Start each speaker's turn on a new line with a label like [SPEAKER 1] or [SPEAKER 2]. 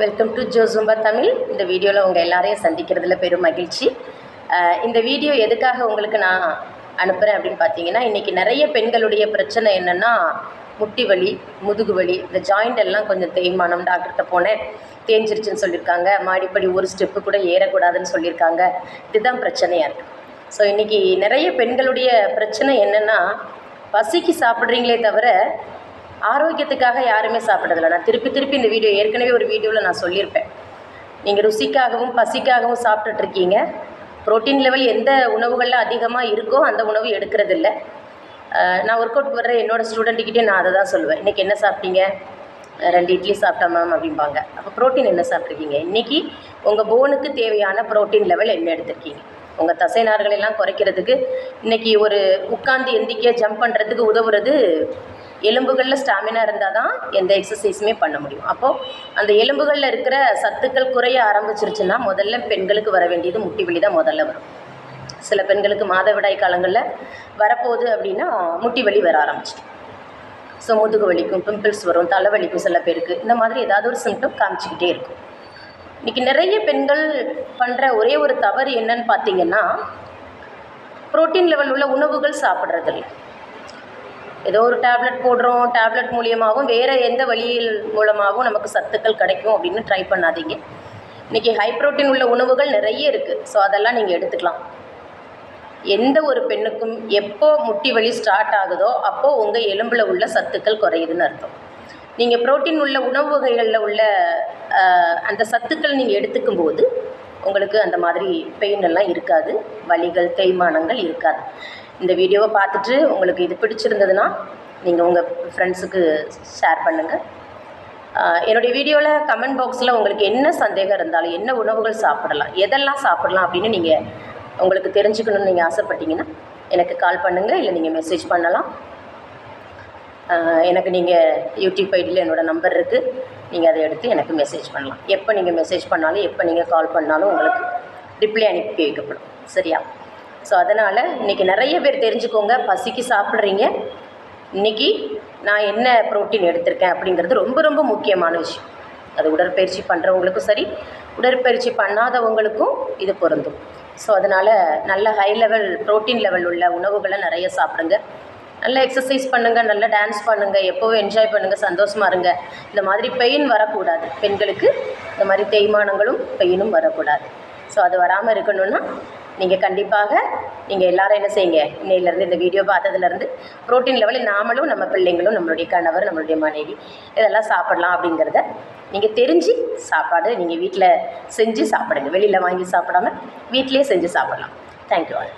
[SPEAKER 1] Welcome to ஜோசும்பா Tamil இந்த வீடியோவில் உங்கள் எல்லாரையும் சந்திக்கிறதுல பெரும் மகிழ்ச்சி. இந்த வீடியோ எதுக்காக உங்களுக்கு நான் அனுப்புகிறேன் அப்படின்னு பார்த்தீங்கன்னா இன்றைக்கி நிறைய பெண்களுடைய பிரச்சனை என்னென்னா முட்டி வலி முதுகு வலி இந்த ஜாயிண்ட் எல்லாம் கொஞ்சம் தேய்மானம் டாக்டர்கிட்ட போனேன். தேஞ்சிருச்சுன்னு சொல்லியிருக்காங்க மாடிப்படி ஒரு ஸ்டெப்பு கூட ஏறக்கூடாதுன்னு சொல்லியிருக்காங்க இதுதான் பிரச்சனையாக இருக்குது ஸோ இன்றைக்கி நிறைய பெண்களுடைய பிரச்சனை என்னென்னா பசிக்கு சாப்பிட்றீங்களே தவிர ஆரோக்கியத்துக்காக யாருமே சாப்பிட்றதில்ல நான் திருப்பி திருப்பி இந்த வீடியோ ஏற்கனவே ஒரு வீடியோவில் நான் சொல்லியிருப்பேன். நீங்கள் ருசிக்காகவும் பசிக்காகவும் சாப்பிட்டுட்ருக்கீங்க. புரோட்டீன் லெவல் எந்த உணவுகளில் அதிகமாக இருக்கோ அந்த உணவு எடுக்கிறதில்ல. இல்லை நான் ஒர்க் அவுட் வர்ற என்னோடய ஸ்டூடெண்ட்டுக்கிட்டே நான் அதை தான் சொல்லுவேன். இன்றைக்கி என்ன சாப்பிட்டீங்க? ரெண்டு இட்லி சாப்பிட்டா மேம் அப்படிம்பாங்க. அப்போ புரோட்டீன் என்ன சாப்பிட்ருக்கீங்க? இன்றைக்கி உங்கள் போனுக்கு தேவையான புரோட்டீன் லெவல் என்ன எடுத்திருக்கீங்க? உங்கள் தசை நார்களெல்லாம் குறைக்கிறதுக்கு இன்றைக்கி ஒரு உட்காந்து எந்திக்க ஜம்ப் பண்ணுறதுக்கு உதவுறது எலும்புகளில் ஸ்டாமினா இருந்தால் தான் எந்த எக்ஸசைஸுமே பண்ண முடியும். அப்போது அந்த எலும்புகளில் இருக்கிற சத்துக்கள் குறைய ஆரம்பிச்சிருச்சுன்னா முதல்ல பெண்களுக்கு வர வேண்டியது முட்டி வலி தான் முதல்ல வரும். சில பெண்களுக்கு மாதவிடாய் காலங்களில் வரப்போகுது அப்படின்னா முட்டி வலி வர ஆரம்பிச்சிடும். ஸோ முதுகு வலிக்கும் பிம்பிள்ஸ் வரும் தலைவலிக்கும் சில பேருக்கு. இந்த மாதிரி ஏதாவது ஒரு சிம்டம் காமிச்சிக்கிட்டே இருக்கும். இன்றைக்கி நிறைய பெண்கள் பண்ணுற ஒரே ஒரு தவறு என்னன்னு பார்த்தீங்கன்னா புரோட்டீன் லெவல் உள்ள உணவுகள் சாப்பிட்றதில்லை. ஏதோ ஒரு டேப்லெட் போடுறோம் டேப்லெட் மூலியமாகவும் வேறு எந்த வழியில் மூலமாகவும் நமக்கு சத்துக்கள் கிடைக்கும் அப்படின்னு ட்ரை பண்ணாதீங்க. இன்றைக்கி ஹை புரோட்டீன் உள்ள உணவுகள் நிறைய இருக்குது ஸோ அதெல்லாம் நீங்கள் எடுத்துக்கலாம். எந்த ஒரு பெண்ணுக்கும் எப்போ முட்டி வலி ஸ்டார்ட் ஆகுதோ அப்போது உங்கள் எலும்பில் உள்ள சத்துக்கள் குறையுதுன்னு அர்த்தம். நீங்கள் புரோட்டீன் உள்ள உணவு வகைகளில் உள்ள அந்த சத்துக்கள் நீங்கள் எடுத்துக்கும் போது உங்களுக்கு அந்த மாதிரி பெயின் எல்லாம் இருக்காது. வலிகள் தேய்மானங்கள் இருக்காது. இந்த வீடியோவை பார்த்துட்டு உங்களுக்கு இது பிடிச்சிருந்ததுன்னா நீங்கள் உங்கள் ஃப்ரெண்ட்ஸுக்கு ஷேர் பண்ணுங்கள் என்னுடைய வீடியோவில் கமெண்ட் பாக்ஸில் உங்களுக்கு என்ன சந்தேகம் இருந்தாலும் என்ன உணவுகள் சாப்பிடலாம் எதெல்லாம் சாப்பிடலாம் அப்படின்னு நீங்கள் உங்களுக்கு தெரிஞ்சுக்கணும்னு நீங்கள் ஆசைப்பட்டீங்கன்னா எனக்கு கால் பண்ணுங்கள் இல்லை நீங்கள் மெசேஜ் பண்ணலாம். எனக்கு நீங்கள் யூடியூப் ஐடியில் என்னோடய நம்பர் இருக்குது நீங்கள் அதை எடுத்து எனக்கு மெசேஜ் பண்ணலாம். எப்போ நீங்கள் மெசேஜ் பண்ணாலும் எப்போ நீங்கள் கால் பண்ணாலும் உங்களுக்கு ரிப்ளை அனுப்பி வைக்கப்படும். சரியா? ஸோ அதனால் இன்றைக்கி நிறைய பேர் தெரிஞ்சுக்கோங்க. பசிக்கு சாப்பிட்றீங்க. இன்றைக்கி நான் என்ன புரோட்டீன் எடுத்திருக்கேன் அப்படிங்கிறது ரொம்ப ரொம்ப முக்கியமான விஷயம். அது உடற்பயிற்சி பண்ணுறவங்களுக்கும் சரி உடற்பயிற்சி பண்ணாதவங்களுக்கும் இது பொருந்தும். ஸோ அதனால் நல்ல ஹை லெவல் புரோட்டீன் லெவல் உள்ள உணவுகளை நிறைய சாப்பிடுங்க. நல்ல எக்ஸசைஸ் பண்ணுங்கள் நல்ல டான்ஸ் பண்ணுங்கள் எப்போவும் என்ஜாய் பண்ணுங்கள் சந்தோஷமாக இருங்க. இந்த மாதிரி பெயின் வரக்கூடாது. பெண்களுக்கு இந்த மாதிரி தேய்மானங்களும் பெயினும் வரக்கூடாது. ஸோ அது வராமல் இருக்கணும்னா நீங்கள் கண்டிப்பாக நீங்கள் எல்லாரும் என்ன செய்யுங்க? இன்னையிலேருந்து இந்த வீடியோ பார்த்ததுலேருந்து ப்ரோட்டீன் லெவலில் நாமளும் நம்ம பிள்ளைங்களும் நம்மளுடைய கணவர் நம்மளுடைய மனைவி இதெல்லாம் சாப்பிடலாம் அப்படிங்கிறத நீங்கள் தெரிஞ்சு சாப்பாடு நீங்கள் வீட்டில் செஞ்சு சாப்பிடுங்க. வெளியில் வாங்கி சாப்பிடாம வீட்டிலே செஞ்சு சாப்பிடலாம். Thank you all